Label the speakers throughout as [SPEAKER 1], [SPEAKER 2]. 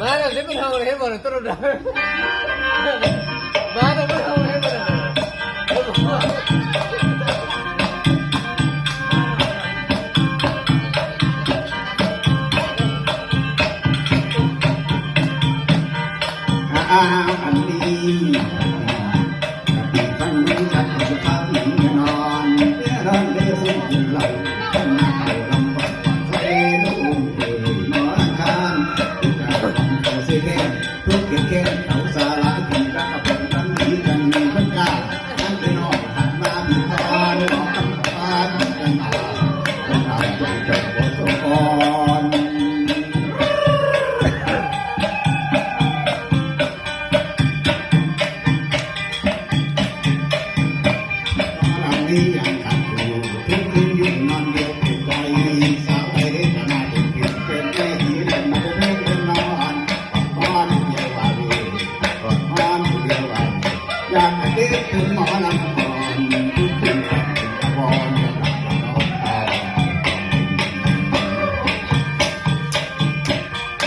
[SPEAKER 1] มาแล้วสิเป็นเฮาเล
[SPEAKER 2] ถึงหมอลำพรทุกคืนขัดถึงตะวอนจะหลับจะนอนเอา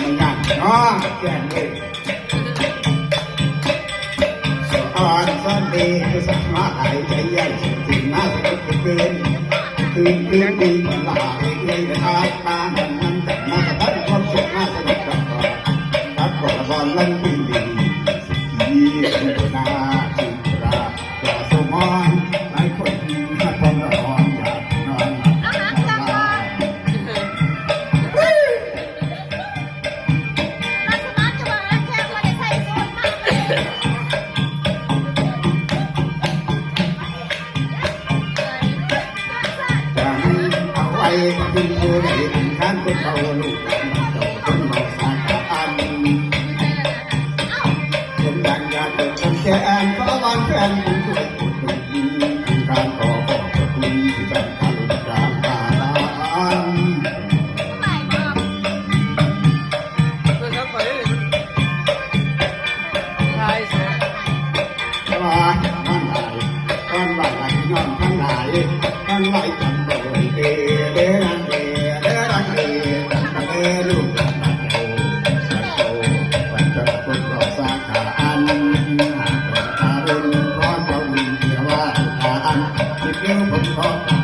[SPEAKER 2] ไม่ยากเนาะแจ้งเลยสอนสอนดีคือสมาหายใจใหญ่ถึงมาสุดเกินคืนคืนดีมันลาเลยเลยอาตามันมันแต่มาต่พัดค ว้กินผู้ใดถึงขั้นคนเขาลูกหลานเจ้าคนเราสาขาอันผมอยากอยากเป็นคนแก่นเพราะบางแฟนผมช่วยอุดหนุนอันการขอขอบพระคุณที่จัดทำการตาลาน
[SPEAKER 1] เพิ่นครับไปเลยมันทายสด
[SPEAKER 2] ว่านหลายมันหลายย้อนทั้งหลายทั้งหลายจัน หา